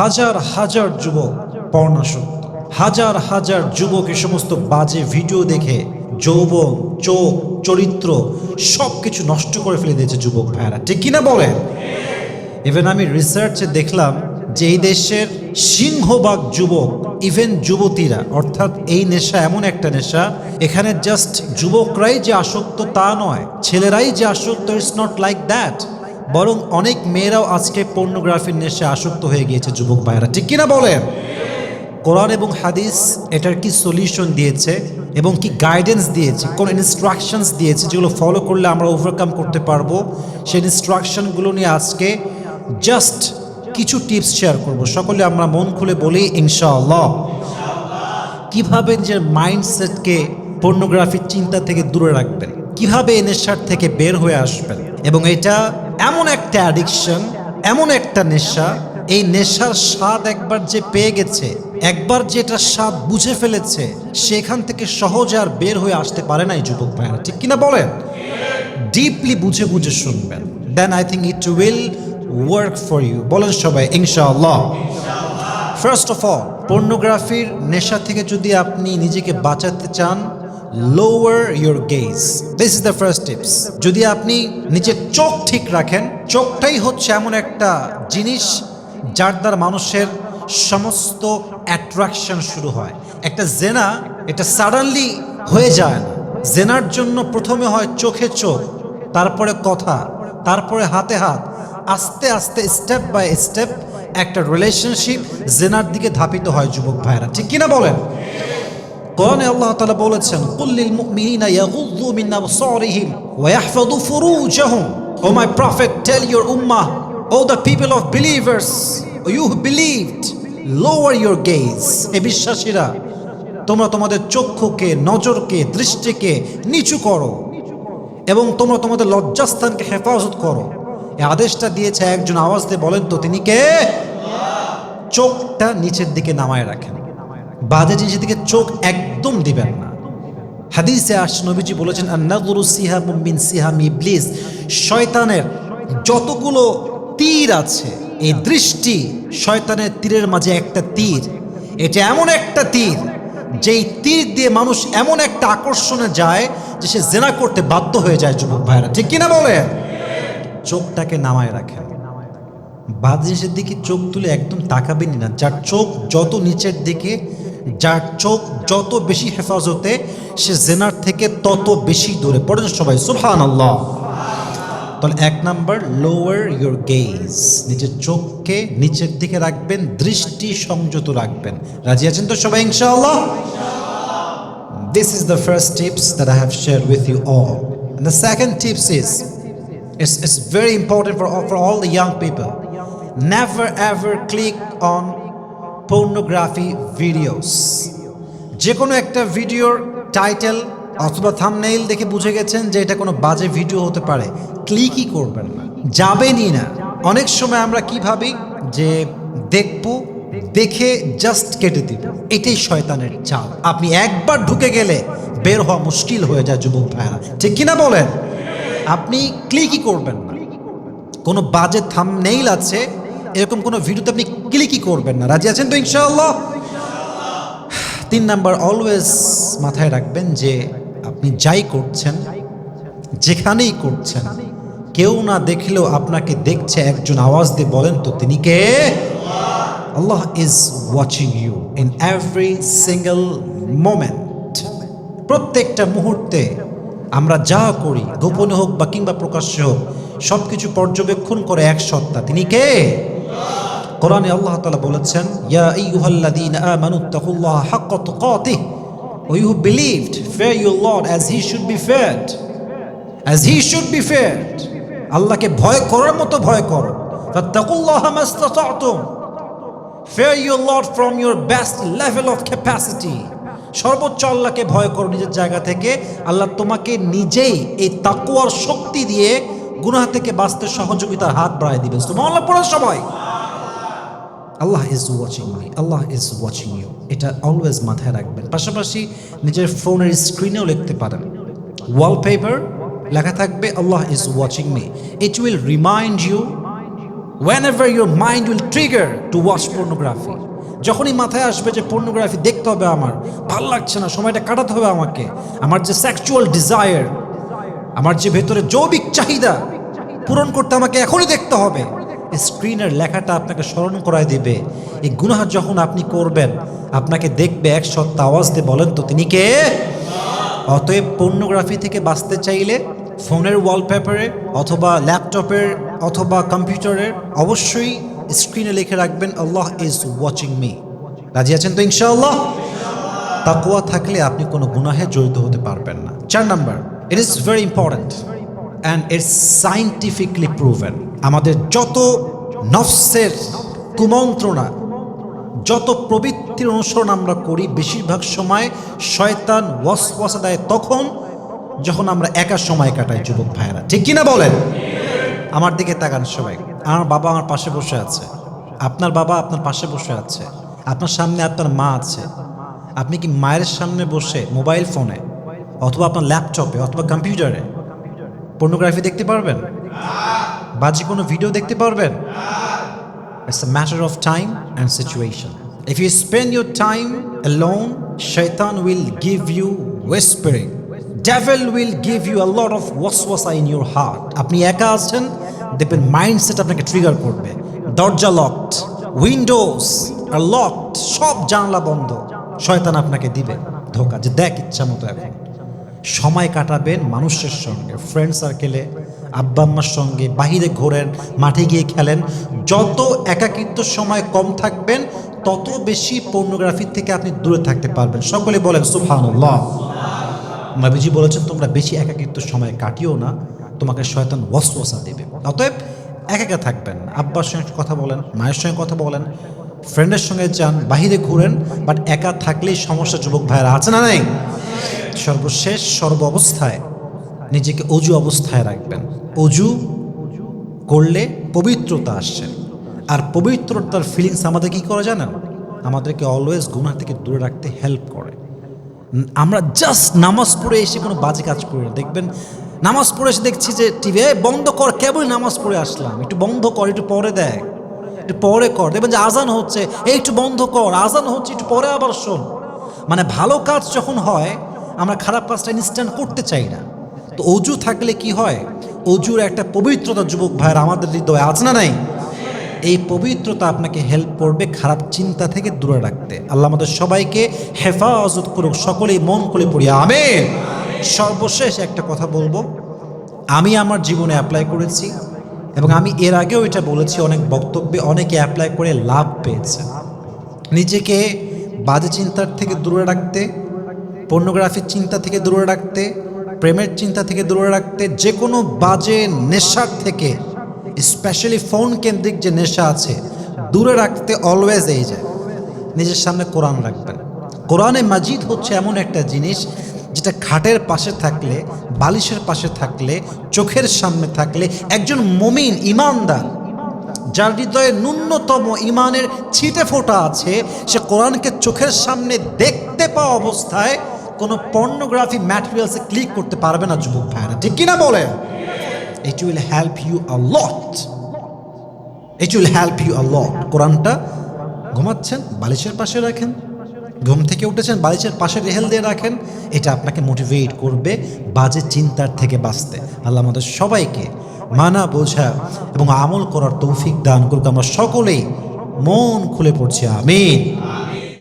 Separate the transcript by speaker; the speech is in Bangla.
Speaker 1: হাজার হাজার যুবক পর্ণাসক্ত। হাজার হাজার যুবক এ সমস্ত বাজে ভিডিও দেখে যৌবন, চোখ, চরিত্র সব কিছু নষ্ট করে ফেলে দিয়েছে যুবক ভাইয়ারা। ঠিক কিনা বলেন? ইভেন আমি রিসার্চে দেখলাম যে এই দেশের সিংহবাগ যুবক ইভেন যুবতীরা, অর্থাৎ এই নেশা এমন একটা নেশা, এখানে জাস্ট যুবকরাই যে আসক্ত তা নয়, ছেলেরাই যে আসক্ত ইটস নট লাইক দ্যাট বরং অনেক মেয়েরাও আজকে পর্নোগ্রাফির নেশে আসক্ত হয়ে গিয়েছে, যুবক ভাইয়েরা। ঠিক কিনা বলেন? কোরআন এবং হাদিস এটার কি সলিউশন দিয়েছে এবং কি গাইডেন্স দিয়েছে? কোন ইনস্ট্রাকশনস দিয়েছে যেগুলো ফলো করলে আমরা ওভারকাম করতে পারব? সেই ইনস্ট্রাকশনগুলো নিয়ে আজকে জাস্ট কিছু টিপস শেয়ার করব। সকলে আমরা মন খুলে বলি, ইনশাআল্লাহ। কীভাবে নিজের মাইন্ডসেটকে পর্নোগ্রাফির চিন্তা থেকে দূরে রাখবেন? কীভাবে এই নেশার থেকে বের হয়ে আসবেন? এবং এটা এমন একটা অ্যাডিকশন এমন একটা নেশা, এই নেশার স্বাদ একবার যে পেয়ে গেছে, একবার যে এটা স্বাদ বুঝে ফেলেছে, সেখান থেকে সহজে আর বের হয়ে আসতে পারে না এই যুবক ভাইয়েরা ঠিক কিনা বলেন? ডিপলি বুঝে বুঝে শুনবেন। Then I think it will work for you বলেন সবাই, ইনশাআল্লাহ। ফার্স্ট অফ অল পর্নোগ্রাফির নেশা থেকে যদি আপনি নিজেকে বাঁচাতে চান lower your gaze this is the first tips যদি আপনি নিজের চোখ ঠিক রাখেন, চোখটাই হচ্ছে এমন একটা জিনিস যার দ্বারা মানুষের সমস্ত অ্যাট্রাকশন শুরু হয়। একটা জেনা, এটা সাডেনলি হয়ে যায় না। জেনার জন্য প্রথমে হয় চোখে চোখ, তারপরে কথা, তারপরে হাতে হাত। আস্তে আস্তে স্টেপ বাই স্টেপ একটা রিলেশনশিপ জেনার দিকে ধাপিত হয় যুবক ভাইরা। ঠিক কিনা বলেন? কোরআনে আল্লাহ তালা বলেছেন কুল্লিল মুমিনিনা ইয়াগুযু মিন আবসারিহিম ওয়া ইয়াহফাযু ফুরুজাহুম। O my prophet tell your Ummah O the people of believers you believed lower your gaze এ বিশ্বাসীরা, তোমরা তোমাদের চক্ষুকে, নজরকে, দৃষ্টিকে নিচু করো এবং তোমরা তোমাদের লজ্জাস্থানকে হেফাজত করো। এই আদেশটা দিয়েছে একজন আওয়াজ দিয়ে বলেন তো, তিনি কে? চোখটা নিচের দিকে নামায় রাখেন। বাজে জিনিসের দিকে চোখ একদম দিবেন না। হাদিসে আস নবীজি বলেছেন আন্নাদুরু সিহাম মিন সিহাম ইবলিস। শয়তানের যতগুলো তীর আছে, এই দৃষ্টি শয়তানের তীরের মাঝে একটা তীর। এটা এমন একটা তীর, যেই তীর দিয়ে মানুষ এমন একটা আকর্ষণে যায় যে সে জেনা করতে বাধ্য হয়ে যায় যুবক ভাইরা ঠিক কিনা বলে চোখটাকে নামায় রাখেন। বাদ জিনিসের দিকে চোখ তুলে একদম তাকাবেনি না। যার চোখ যত নিচের দিকে যার চোখ যত বেশি হেফাজতে সে জেনার থেকে তত বেশি দূরে পড়েন সবাই সুবহান আল্লাহ তাহলে এক নাম্বার লোয়ার ইউর গেজ নিজের চোখকে নিচের দিকে রাখবেন দৃষ্টি সংযত রাখবেন রাজি আছেন তো সবাই ইনশাআল্লাহ first tips that I have shared with you all. And the second tips is it's, it's very important for all, for all the young people. Never ever click on pornography videos যে কোনো একটা ভিডিওর টাইটেল অথবা থামনেইল দেখে বুঝে গেছেন যে এটা কোনো বাজে ভিডিও হতে পারে। ক্লিকই করবেন না। যাবেনই না অনেক সময় আমরা কি ভাবি? যে দেখব, দেখে জাস্ট কেটে দিব। এটাই শয়তানের চাল। আপনি একবার ঢুকে গেলে বের হওয়া মুশকিল হয়ে যায় যুবক ভাইরা ঠিক কিনা বলেন? আপনি ক্লিকই করবেন না। কোনো বাজে থামনেইল আছে এরকম কোনো ভিডিওতে আপনি ক্লিকই করবেন না। রাজি আছেন তো ইনশাআল্লাহ? তিন নাম্বার অলওয়েজ মাথায় রাখবেন যে আপনি যাই করছেন, যেখানেই করছেন, কেউ না দেখলেও আপনাকে দেখছে, একজন আওয়াজ দিয়ে বলেন তো, তিনি কে? আল্লাহ is watching you in every single moment প্রত্যেকটা মুহূর্তে আমরা যা করি, গোপনে হোক বা কিংবা প্রকাশ্যে হোক সব কিছু পর্যবেক্ষণ করে এক সত্তা। তিনি কে? কোরআনে আল্লাহ তালা বলেছেন, ইয়া O you believed as he should be as he should be আল্লাহকে ভয় করার মতো ভয় করো। From your best level of capacity সর্বোচ্চ আল্লাহকে ভয় করো নিজের জায়গা থেকে। আল্লাহ তোমাকে নিজেই এই তাকুয়ার শক্তি দিয়ে গুনাহ থেকে বাঁচতে সহযোগিতার হাত বাড়ায় দিবে। তোমার আল্লাহ পড়ো সবাই। আল্লাহ is watching me Allah is watching you এটা অলওয়েজ মাথায় রাখবেন। পাশাপাশি নিজের ফোনের স্ক্রিনেও লিখতে পারেন। ওয়ালপেপার লেখা থাকবে, আল্লাহ is watching me it will remind you whenever your mind will trigger to watch pornography যখনই মাথায় আসবে যে পর্নোগ্রাফি দেখতে হবে আমার, ভালো লাগছে না, সময়টা কাটাতে হবে আমাকে। আমার যে সেক্সুয়াল ডিজায়ার আমার যে ভেতরে জৈবিক চাহিদা পূরণ করতে আমাকে এখনই দেখতে হবে। স্ক্রিনের লেখাটা আপনাকে স্মরণ করায় দিবে। এই গুনাহ যখন আপনি করবেন, আপনাকে দেখবে এক সত্তা আওয়াজ দিয়ে বলেন তো, তিনি কে? অতএব পর্নোগ্রাফি থেকে বাঁচতে চাইলে ফোনের ওয়ালপেপারে অথবা ল্যাপটপের অথবা কম্পিউটারের অবশ্যই স্ক্রিনে লিখে রাখবেন, আল্লাহ ইজ ওয়াচিং মি রাজি আছেন তো, ইনশাআল্লাহ? তাকুয়া থাকলে আপনি কোনো গুনাহে জড়িত হতে পারবেন না। চার number it is very important and it's scientifically proven আমাদের যত নফসের কুমন্ত্রণা, যত প্রবৃত্তির অনুসরণ আমরা করি, বেশিরভাগ সময় শয়তান ওয়াসওয়াসা দেয় তখন যখন আমরা একা সময় কাটাই, যুবক ভাইয়েরা। ঠিক কিনা বলেন? আমার দিকে তাকান সবাই। আমার বাবা আমার পাশে বসে আছে। আপনার বাবা আপনার পাশে বসে আছে। আপনার সামনে আপনার মা আছে। আপনি কি মায়ের সামনে বসে মোবাইল ফোনে অথবা আপনার ল্যাপটপে অথবা কম্পিউটারে পর্নোগ্রাফি দেখতে পারবেন? বাজি কোনো ভিডিও দেখতে পারবেন? It's a matter of time and situation if you spend your time alone শৈতান will give you whispering devil will give you lot of wash ওয়াশা ইন ইউর হার্ট আপনি একা আছেন, দেখবেন মাইন্ড সেট আপনাকে ট্রিগার করবে। দরজা লকড উইন্ডোজ লকড সব জানলা বন্ধ। শয়তান আপনাকে দিবে ধোকা, যে দেখ ইচ্ছা মতো এখন। সময় কাটাবেন মানুষের সঙ্গে ফ্রেন্ড সার্কেলে আব্বা আম্মার সঙ্গে, বাহিরে ঘোরেন, মাঠে গিয়ে খেলেন। যত একাকিত্ব সময় কম থাকবেন, তত বেশি পর্নোগ্রাফি থেকে আপনি দূরে থাকতে পারবেন। সকলে বলেন, সুবহানাল্লাহ। নবীজি বলেছেন, তোমরা বেশি একাকিত্ব সময় কাটিও না, তোমাকে শয়তান ওয়াসওয়াসা দেবে। অতএব একা একা থাকবেন আব্বার সঙ্গে কথা বলেন, মায়ের সঙ্গে কথা বলেন ফ্রেন্ডের সঙ্গে যান, বাহিরে ঘুরেন বাট একা থাকলেই সমস্যা, যুবক ভাইয়েরা আছে না নাই? সর্বশেষ সর্ব অবস্থায় নিজেকে অজু অবস্থায় রাখবেন। অজু করলে পবিত্রতা আসছে। আর পবিত্রতার ফিলিংস আমাদের কি করে জানেন? আমাদেরকে অলওয়েজ গুনাহ থেকে দূরে রাখতে হেল্প করে। আমরা জাস্ট নামাজ পড়ে এসে কোনো বাজে কাজ করি না। দেখবেন, নামাজ পড়ে এসে দেখছি যে টিভি বন্ধ কর, কেবলই নামাজ পড়ে আসলাম। একটু বন্ধ কর, একটু পরে দেখ। একটু পরে কর। দেখবেন যে আজান হচ্ছে, এই একটু বন্ধ কর, আজান হচ্ছে, একটু পরে আবার শোন। মানে ভালো কাজ যখন হয়, আমরা খারাপ কাজটা ইনস্ট্যান্ট করতে চাই না। তো অজু থাকলে কি হয়? অজুর একটা পবিত্রতা, যুবক ভাইয়ের আমাদের হৃদয়ে আছে না নাই? এই পবিত্রতা আপনাকে হেল্প করবে খারাপ চিন্তা থেকে দূরে রাখতে। আল্লাহ আমাদের সবাইকে হেফাজত করুক, সকলেই মন করে পড়ি আমি সর্বশেষ একটা কথা বলব। আমি আমার জীবনে অ্যাপ্লাই করেছি। এবং আমি এর আগেও এটা বলেছি, অনেক বক্তব্যে অনেকে অ্যাপ্লাই করে লাভ পেয়েছে। নিজেকে বাজে চিন্তার থেকে দূরে রাখতে পর্নোগ্রাফির চিন্তা থেকে দূরে রাখতে, প্রেমের চিন্তা থেকে দূরে রাখতে যে কোনো বাজে নেশার থেকে স্পেশালি ফোন কেন্দ্রিক যে নেশা আছে, দূরে রাখতে অলওয়েজ এই যায় নিজের সামনে কোরআন রাখবেন। কোরআনে মাজিদ হচ্ছে এমন একটা জিনিস যেটা খাটের পাশে থাকলে, বালিশের পাশে থাকলে, চোখের সামনে থাকলে একজন মমিন, ইমানদার, যার হৃদয়ে ন্যূনতম ইমানের ছিটে ফোটা আছে, সে কোরআনকে চোখের সামনে দেখতে পাওয়া অবস্থায় কোনো পর্নোগ্রাফি ম্যাটেরিয়ালসে ক্লিক করতে পারবে না যুবক ভাইরা ঠিক কিনা বলেন? It will help you a lot it will help you a lot কোরআনটা ঘুমাচ্ছেন, বালিশের পাশে রাখেন। ঘুম থেকে উঠেছেন, বালিশের পাশে রেহেল দিয়ে রাখেন, এটা আপনাকে মোটিভেট করবে বাজে চিন্তার থেকে বাঁচতে। আল্লাহ আমাদের সবাইকে মানা, বোঝা এবং আমল করার তৌফিক দান করুক। আমরা সকলেই মন খুলে পড়ছি, আমিন।